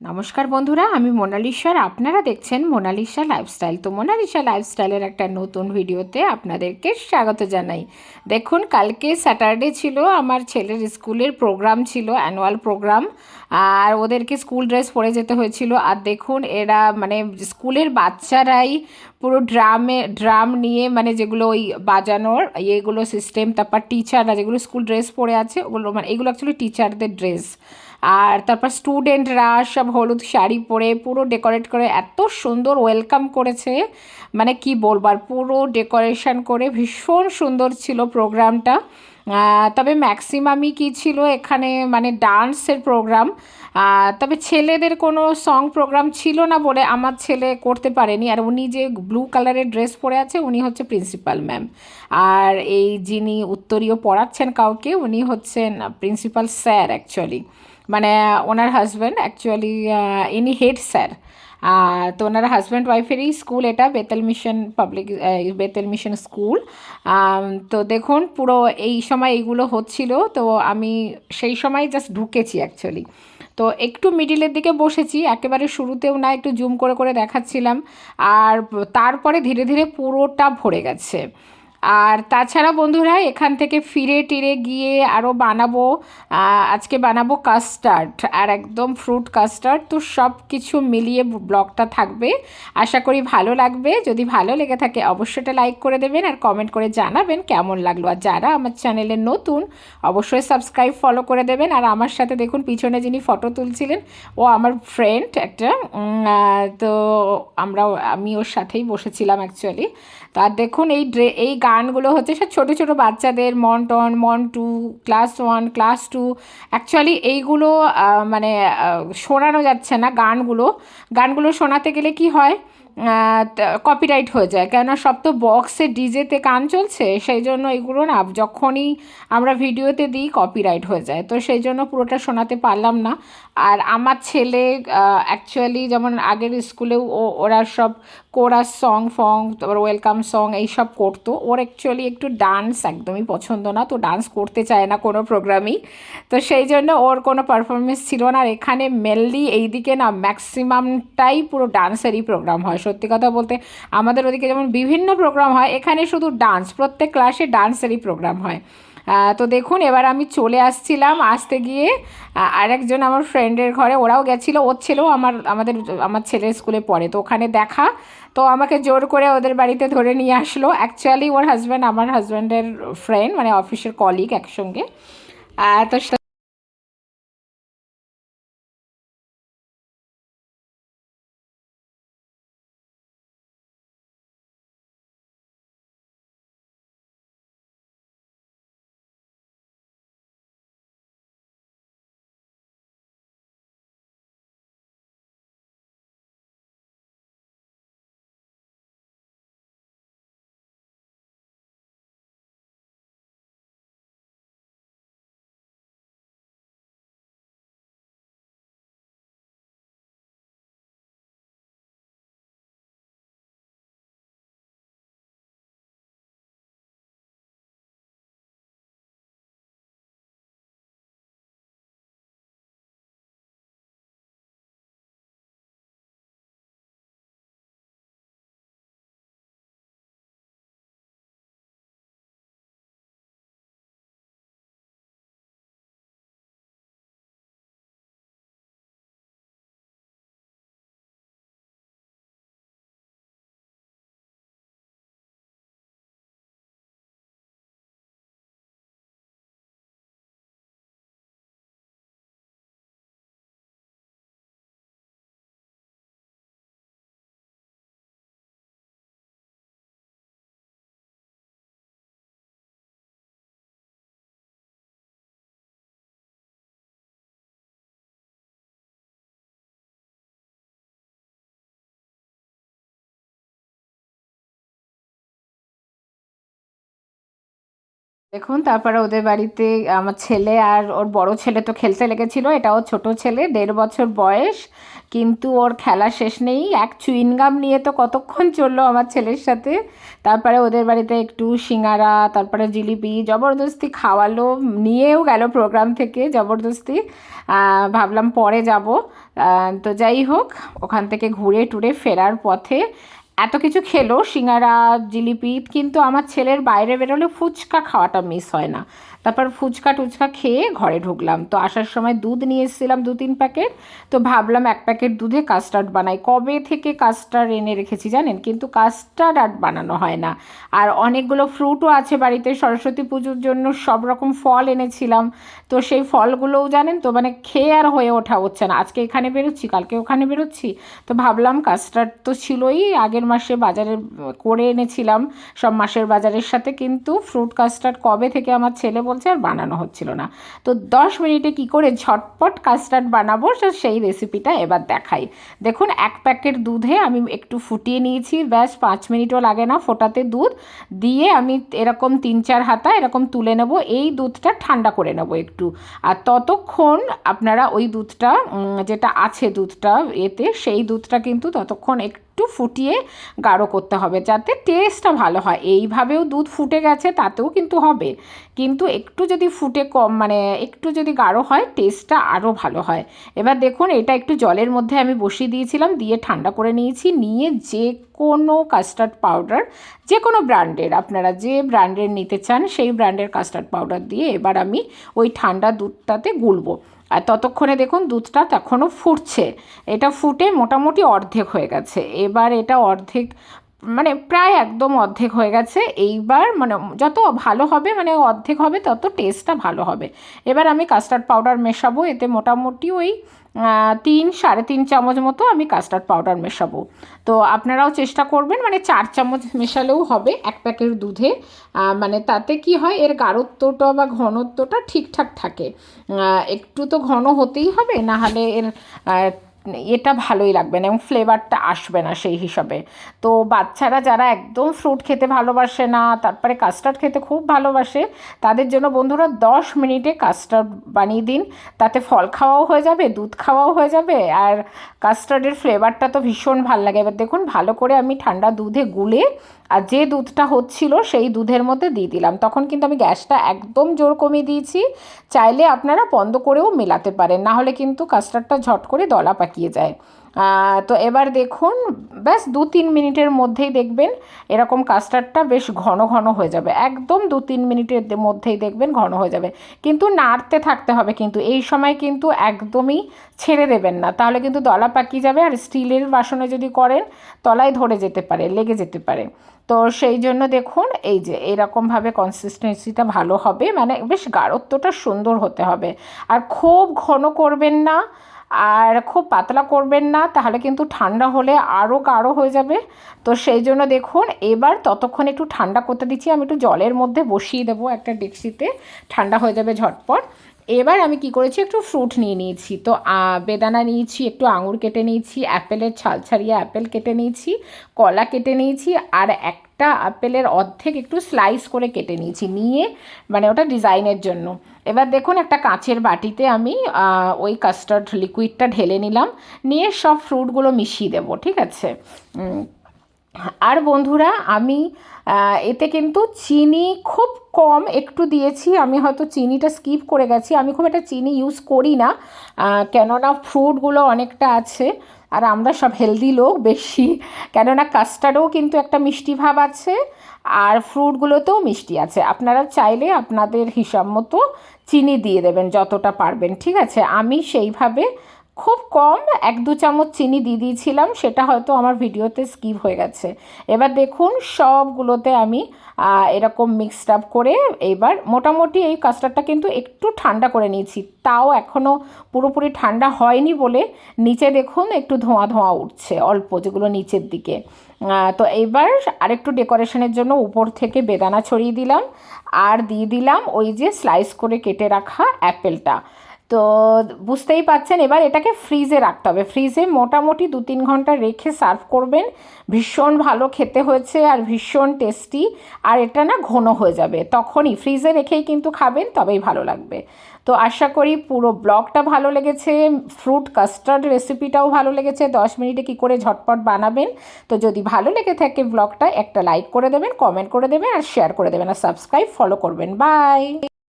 নমস্কার বন্ধুরা, আমি মোনালিসার আপনারা দেখছেন মোনালিসা লাইফস্টাইল তো মোনালিসা লাইফস্টাইলের একটা নতুন ভিডিওতে আপনাদেরকে স্বাগত জানাই। দেখুন, কালকে স্যাটারডে ছিল, আমার ছেলের স্কুলের প্রোগ্রাম ছিল অ্যানুয়াল প্রোগ্রাম আর ওদেরকে স্কুল ড্রেস পরে যেতে হয়েছিল। আর দেখুন, এরা মানে স্কুলের বাচ্চারাই পুরো ড্রামে ড্রাম নিয়ে মানে যেগুলো ওই বাজানোর, ইয়েগুলো সিস্টেম তারপর টিচাররা যেগুলো স্কুল ড্রেস পরে আছে, ওগুলো মানে এগুলো অ্যাকচুয়ালি টিচারদের ড্রেস আর তারপর স্টুডেন্টরা সব হলুদ শাড়ি পরে পুরো ডেকোরেট করে এত সুন্দর ওয়েলকাম করেছে। মানে কি বলবার পুরো ডেকোরেশন করে ভীষণ সুন্দর ছিল প্রোগ্রামটা তবে ম্যাক্সিমামই কী ছিল এখানে মানে ডান্সের প্রোগ্রাম তবে ছেলেদের কোনো সং প্রোগ্রাম ছিল না বলে আমার ছেলে করতে পারেনি। আর উনি যে ব্লু কালারের ড্রেস পরে আছে, উনি হচ্ছে প্রিন্সিপাল ম্যাম আর এই যিনি উত্তরীয় পড়াচ্ছেন কাউকে, উনি হচ্ছেন প্রিন্সিপাল স্যার অ্যাকচুয়ালি মানে ওনার হাজব্যান্ড অ্যাকচুয়ালি ইনি হেড স্যার তো ওনার হাজব্যান্ড ওয়াইফেরই স্কুল এটা Bethel Mission public Bethel Mission school তো দেখুন, পুরো এই সময় এইগুলো হচ্ছিল, তো আমি সেই সময় জাস্ট ঢুকেছি অ্যাকচুয়ালি তো একটু মিডিলের দিকে বসেছি, একেবারে শুরুতেও না, একটু জুম করে করে দেখাচ্ছিলাম, আর তারপরে ধীরে ধীরে পুরোটা ভরে গেছে। আর তাছাড়া বন্ধুরা এখান থেকে ফিরে টিরে গিয়ে আরও বানাবো আজকে বানাবো কাস্টার্ড আর একদম ফ্রুট কাস্টার্ড তো সব কিছু মিলিয়ে ব্লগটা থাকবে। আশা করি ভালো লাগবে। যদি ভালো লেগে থাকে অবশ্যই লাইক করে দেবেন আর কমেন্ট করে জানাবেন কেমন লাগল। আর যারা আমার চ্যানেলে নতুন, অবশ্যই সাবস্ক্রাইব ফলো করে দেবেন। আর আমার সাথে দেখুন পিছনে যিনি ফটো তুলছিলেন, ও আমার ফ্রেন্ড একটা তো আমরা আমি ওর সাথেই বসেছিলাম অ্যাকচুয়ালি আর দেখুন এই ড্রে, এই গানগুলো হচ্ছে সব ছোটো ছোটো বাচ্চাদের, মন টন, মন two, class one, class two. Actually এইগুলো মানে শোনানো যাচ্ছে না গানগুলো। গানগুলো শোনাতে গেলে কি হয় কপিরাইট হয়ে যায়। কেননা সব তো বক্সে, ডিজেতে গান চলছে, সেই জন্য এগুলো না, যখনই আমরা ভিডিওতে দিই কপিরাইট হয়ে যায়। তো সেই জন্য পুরোটা শোনাতে পারলাম না। আর আমার ছেলে অ্যাকচুয়ালি যেমন আগের স্কুলেও ও, ওরা সব কোরাস সং ফং তারপর ওয়েলকাম সং এইসব করতো। ওর অ্যাকচুয়ালি একটু ডান্স একদমই পছন্দ না, তো ডান্স করতে চায় না কোনো প্রোগ্রামই তো সেই জন্য ওর কোনো পারফরমেন্স ছিল না। আর এখানে মেনলি এইদিকে না ম্যাক্সিমামটাই পুরো ডান্সেরই প্রোগ্রাম হয়। সত্যি কথা বলতে আমাদের ওদিকে যেমন বিভিন্ন প্রোগ্রাম হয়, এখানে শুধু ডান্স প্রত্যেক ক্লাসে ডান্সেরই প্রোগ্রাম হয়। তো দেখুন, এবার আমি চলে আসছিলাম, আসতে গিয়ে আরেকজন আমার ফ্রেন্ডের ঘরে, ওরাও গেছিল, ওর ছেলেও আমার, আমাদের, আমার ছেলের স্কুলে পড়ে, তো ওখানে দেখা, তো আমাকে জোর করে ওদের বাড়িতে ধরে নিয়ে আসলো। অ্যাকচুয়ালি ওর হাজব্যান্ড আমার হাজব্যান্ডের ফ্রেন্ড মানে অফিসের কলিগ একসঙ্গে। তো দেখুন, তারপরে ওদের বাড়িতে আমার ছেলে আর ওর বড় ছেলে তো খেলতে লেগেছিল, এটা ওর ছোটো ছেলে, দেড় বছর বয়স। কিন্তু ওর খেলা শেষ নেই, এক চুইনগাম নিয়ে তো কতক্ষণ চলল আমার ছেলের সাথে। তারপরে ওদের বাড়িতে একটু সিঙ্গারা, তারপরে জিলিপি, জবরদস্তি খাওয়ালো, নিয়েও গেল প্রোগ্রাম থেকে জবরদস্তি। ভাবলাম পরে যাব। তো যাই হোক, ওখান থেকে ঘুরে টুরে ফেরার পথে এত কিছু খেলো, সিঙ্গারা, জিলিপি, কিন্তু আমার ছেলের বাইরে বেরোলে ফুচকা খাওয়াটা মিস হয় না। তারপর ফুচকা টুচকা খেয়ে ঘরে ঢুকলাম। তো আসার সময় দুধ নিয়ে এসেছিলাম দু তিন প্যাকেট। তো ভাবলাম এক প্যাকেট দুধে কাস্টার্ড বানাই। কবে থেকে কাস্টার্ড এনে রেখেছি জানেন? কিন্তু কাস্টার্ড আর বানানো হয় না। আর অনেকগুলো ফ্রুটও আছে বাড়িতে। সরস্বতী পুজোর জন্য সব রকম ফল এনেছিলাম। তো সেই ফলগুলোও জানেন তো মানে খেয়ে আর হয়ে ওঠা হচ্ছে না। আজকে এখানে বেরোচ্ছি, কালকে ওখানে বেরোচ্ছি। তো ভাবলাম কাস্টার্ড তো ছিলই, আগের মাসে বাজারে করে এনেছিলাম সব মাসের বাজারের সাথে। কিন্তু ফ্রুট কাস্টার্ড কবে থেকে আমার ছেলে বলছে, আর বানানো হচ্ছিল না। তো দশ মিনিটে কি করে ঝটপট কাস্টার্ড বানাবো সেই রেসিপিটা এবার দেখাই। দেখুন, এক প্যাকেট দুধে আমি একটু ফুটিয়ে নিয়েছি, ব্যাস পাঁচ মিনিটও লাগে না ফোটাতে দুধ। দিয়ে আমি এরকম তিন চার হাতা এরকম তুলে নেব, এই দুধটা ঠান্ডা করে নেব একটু। আর ততক্ষণ আপনারা ওই দুধটা যেটা আছে দুধটা, এতে সেই দুধটা কিন্তু ততক্ষণ একটু ফুটিয়ে গাঢ় করতে হবে যাতে টেস্টটা ভালো হয়। এইভাবেও দুধ ফুটে গেছে, তাতেও কিন্তু হবে। কিন্তু একটু যদি ফুটে কম মানে একটু যদি গাঢ় হয় টেস্টটা আরও ভালো হয়। এবার দেখুন, এটা একটু জলের মধ্যে আমি বসিয়ে দিয়েছিলাম, দিয়ে ঠান্ডা করে নিয়েছি। নিয়ে যে কোনো কাস্টার্ড পাউডার যে কোনো ব্র্যান্ডের আপনারা যে ব্র্যান্ডের নিতে চান, সেই ব্র্যান্ডের কাস্টার্ড পাউডার দিয়ে এবার আমি ওই ঠান্ডা দুধটাতে গুলবো। আর ততক্ষণে দেখুন দুধটা তখনও ফুটছে। এটা ফুটে মোটামুটি অর্ধেক হয়ে গেছে। এবার এটা অর্ধেক মানে প্রায় একদম অর্ধেক হয়ে গেছে। এইবার মানে যত ভালো হবে মানে অর্ধেক হবে, তত টেস্টটা ভালো হবে। এবার আমি কাস্টার্ড পাউডার মেশাবো। এতে মোটামুটি ওই তিন, সাড়ে তিন চামচ মতো আমি কাস্টার্ড পাউডার মেশাবো। তো আপনারাও চেষ্টা করবেন মানে চার চামচ মেশালেও হবে এক প্যাকেট দুধে। মানে তাতে কি হয়, এর গাঢ়ত্বটা বা ঘনত্বটা ঠিকঠাক থাকে। একটু তো ঘন হতেই হবে, না হলে এর এটা ভালোই লাগবে না এবং ফ্লেভারটা আসবে না সেই হিসাবে। তো বাচ্চারা যারা একদম ফ্রুট খেতে ভালোবাসে না, তারপরে কাস্টার্ড খেতে খুব ভালোবাসে, তাদের জন্য বন্ধুরা দশ মিনিটে কাস্টার্ড বানিয়ে দিন। তাতে ফল খাওয়াও হয়ে যাবে, দুধ খাওয়াও হয়ে যাবে, আর কাস্টার্ডের ফ্লেভারটা তো ভীষণ ভালো লাগে। এবার দেখুন, ভালো করে আমি ঠান্ডা দুধে গুলে আর যে দুধটা হচ্ছিল সেই দুধের মধ্যে দিয়ে দিলাম। তখন কিন্তু আমি গ্যাসটা একদম জোর কমিয়ে দিয়েছি। চাইলে আপনারা বন্ধ করেও মেলাতে পারেন। না হলে কিন্তু কাস্টার্ডটা ঝট করে দলা পাকিয়ে যায়। তো এবার দেখুন, ব্যাস দু তিন মিনিটের মধ্যেই দেখবেন এরকম কাস্টার্ডটা বেশ ঘন ঘন হয়ে যাবে। একদম দু তিন মিনিটের মধ্যেই দেখবেন ঘন হয়ে যাবে। কিন্তু নাড়তে থাকতে হবে কিন্তু, এই সময় কিন্তু একদমই ছেড়ে দেবেন না। তাহলে কিন্তু দলা পাকিয়ে যাবে আর স্টিলের বাসনে যদি করেন, তলায় ধরে যেতে পারে, লেগে যেতে পারে। তো সেই জন্য দেখুন, এই যে এরকমভাবে কনসিস্টেন্সিটা ভালো হবে মানে বেশ গাঢ়ত্বটা সুন্দর হতে হবে। আর খুব ঘন করবেন না আর খুব পাতলা করবেন না, তাহলে কিন্তু ঠান্ডা হলে আরও গাঢ় হয়ে যাবে। তো সেই জন্য দেখুন, এবার ততক্ষণ একটু ঠান্ডা করতে দিচ্ছি। আমি একটু জলের মধ্যে বসিয়ে দেবো একটা ডেক্সিতে, ঠান্ডা হয়ে যাবে ঝটপট। এবার আমি কি করেছি, একটু ফ্রুট নিয়ে নিয়েছি। তো বেদানা নিয়েছি, একটু আঙুর কেটে নিয়েছি, অ্যাপেলের ছাল ছাড়িয়ে অ্যাপেল কেটে নিয়েছি, কলা কেটে নিয়েছি, আর একটা আপেলের অর্ধেক একটু স্লাইস করে কেটে নিয়েছি, নিয়ে মানে ওটা ডিজাইনের জন্য। এবার দেখুন একটা কাঁচের বাটিতে আমি ওই কাস্টার্ড লিকুইডটা ঢেলে নিলাম, নিয়ে সব ফ্রুটগুলো মিশিয়ে দেবো, ঠিক আছে? আর বন্ধুরা আমি এতে কিন্তু চিনি খুব কম একটু দিয়েছি, আমি হয়তো চিনিটা স্কিপ করে গেছি, আমি খুব একটা চিনি ইউজ করি না কেননা ফ্রুটগুলো অনেকটা আছে। আর আমরা সব হেলদি লোক, বেশি। কেননা কাস্টার্ডেও কিন্তু একটা মিষ্টি ভাব আছে, আর ফ্রুটগুলোতেও মিষ্টি আছে। আপনারা চাইলে আপনাদের হিসাব মতো চিনি দিয়ে দেবেন যতটা পারবেন, ঠিক আছে? আমি সেইভাবে খুব কম, এক দু চামচ চিনি দিয়ে দিয়েছিলাম, সেটা হয়তো আমার ভিডিওতে স্কিপ হয়ে গেছে। এবার দেখুন, সবগুলোতে আমি এরকম মিক্সড আপ করে এবার মোটামুটি এই কাস্টার্ডটা কিন্তু একটু ঠান্ডা করে নিয়েছি। তাও এখনও পুরোপুরি ঠান্ডা হয়নি বলে নিচে দেখুন একটু ধোঁয়া ধোঁয়া উঠছে, অল্প যেগুলো নিচের দিকে। তো এবার আরেকটু ডেকোরেশনের জন্য উপর থেকে বেদানা ছড়িয়ে দিলাম, আর দিয়ে দিলাম ওই যে স্লাইস করে কেটে রাখা অ্যাপেলটা তো বুঝতেই পাচ্ছেন এবার এটাকে ফ্রিজে রাখতে হবে। ফ্রিজে মোটামুটি দু তিন ঘণ্টা রেখে সার্ভ করবেন। ভীষণ ভালো খেতে হয়েছে আর ভীষণ টেস্টি আর এটা না ঘন হয়ে যাবে। তখনই ফ্রিজে রেখেই কিন্তু খাবেন, তবেই ভালো লাগবে। তো আশা করি পুরো ব্লগটা ভালো লেগেছে। ফ্রুট কাস্টার্ড রেসিপিটাও ভালো লেগেছে। দশ মিনিটে কি করে ঝটপট বানাবেন। তো যদি ভালো লেগে থাকে ব্লগটা, একটা লাইক করে দেবেন কমেন্ট করে দেবেন, আর শেয়ার করে দেবেন। আর সাবস্ক্রাইব ফলো করবেন। বাই